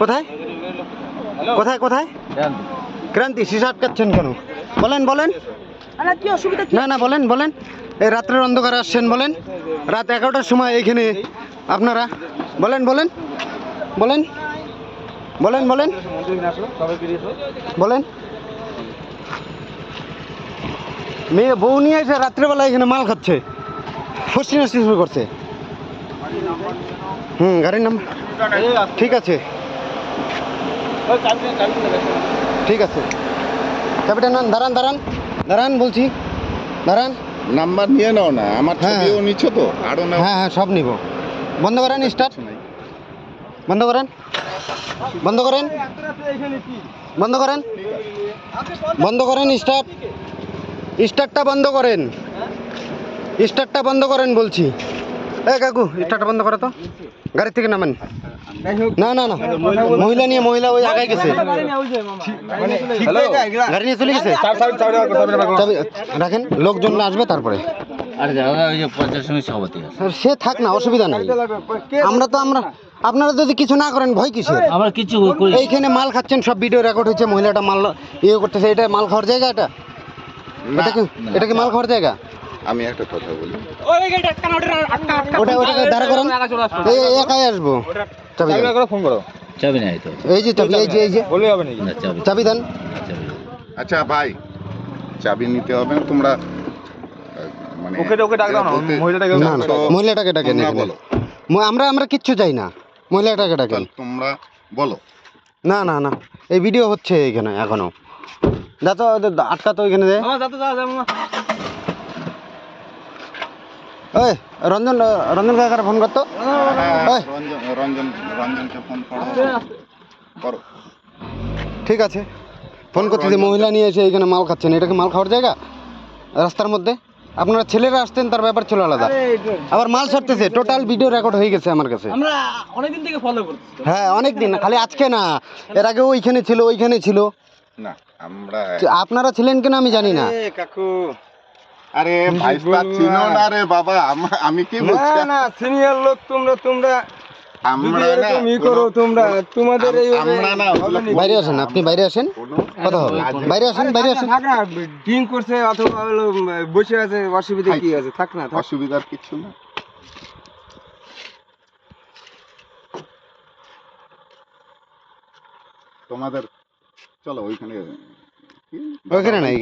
কোথায়? কোথায় কোথায়? ক্রান্তি সিসা আটকাচ্ছেন কেন? বলেন বলেন। না না বলেন বলেন। এই রাত্রের অন্ধকারে আসছেন বলেন। রাত এগারোটার সময় এইখানে আপনারা বলেন বলেন। বলেন বলেন বলেন। বলেন। মেয়ে বউ নিয়ে এসে রাত্রেবেলা এখানে মাল খাচ্ছে। ফসি নাস্তি শুরু করছে। হুম গাড়ির নাম ঠিক আছে। ঠিক আছে। চাবিটা নেন দাঁড়ান দাঁড়ান। দাঁড়ান বলছি। দাঁড়ান। নাম্বার নিয়ে নাও না আমার হ্যাঁ। ছবিও নিচ্ছ তো আরও নাও। হ্যাঁ হ্যাঁ সব নিব। বন্ধ করেন স্টার্ট। বন্ধ করেন। বন্ধ করেন। বন্ধ করেন। বন্ধ করেন স্টার্ট। স্টার্টটা বন্ধ করেন। স্টার্টটা বন্ধ করেন বলছি। এ কাকু স্টার্টটা বন্ধ করে তো। গাড়ি থেকে নামেন। না না না মহিলা নিয়ে মহিলা ওই আগায় গেছে গাড়ি নিয়ে চলে গেছে রাখেন লোকজন আসবে তারপরে সে থাক না অসুবিধা নাই আমরা তো আমরা আপনারা যদি কিছু না করেন ভয় কিসের আমরা কিছু এইখানে মাল খাচ্ছেন সব ভিডিও রেকর্ড হচ্ছে মহিলাটা মাল ইয়ে করতেছে এটা মাল খাওয়ার জায়গা এটা এটা কি এটা কি মাল খাওয়ার জায়গা আমি একটা কথা বলি ওটা ওটাকে দাঁড়া করেন একাই আসব চাবি দেন। চাবি নাই তো। এই যে চাবি এই যে এই যে। না চাবি। চাবি দেন। আচ্ছা ভাই চাবি নিতে হবে না তোমরা মানে ওকে ওকে ডাক দাও না। না না মহিলাটাকে। বলো। আমরা আমরা কিচ্ছু চাই না। মহিলাটাকে ডাকেন তোমরা বলো। না না না এই ভিডিও হচ্ছে এখানে এখনও। যা তো আটকা তো এখানে দে। ওই রঞ্জন রঞ্জন কাকার ফোন করতো? হ্যাঁ, ওই। রঞ্জন রঞ্জন রঞ্জনকে ফোন করো। করো। ঠিক আছে। ফোন করতেছি মহিলা নিয়ে এসে এখানে মাল খাচ্ছেন। এটা কি মাল খাওয়ার জায়গা? রাস্তার মধ্যে? আপনারা ছেলেরা আসতেন তার ব্যাপার ছিল আলাদা। আবার মাল ছাড়তেছে টোটাল ভিডিও রেকর্ড হয়ে গেছে আমার কাছে। আমরা অনেকদিন থেকে ফলো করছি হ্যাঁ অনেক দিন খালি আজকে না। এর আগে ওইখানে ছিল ওইখানে ছিল। না আমরা আপনারা ছিলেন কিনা আমি জানি না। আরে ভাইস্তা চিনো না রে বাবা আমি কি বলছি না সিনিয়র লোক তোমরা তোমরা। আমরা না করো তোমরা তোমাদের এই আমরা না বাইরে আসেন আপনি বাইরে আসেন কথা হবে। বাইরে আসেন বাইরে আসেন। থাক না ড্রিঙ্ক করছে অথবা বসে আছে অসুবিধা কি আছে? থাক না অসুবিধার কিছু না। তোমাদের চলো ওইখানে ওইখানে নাই।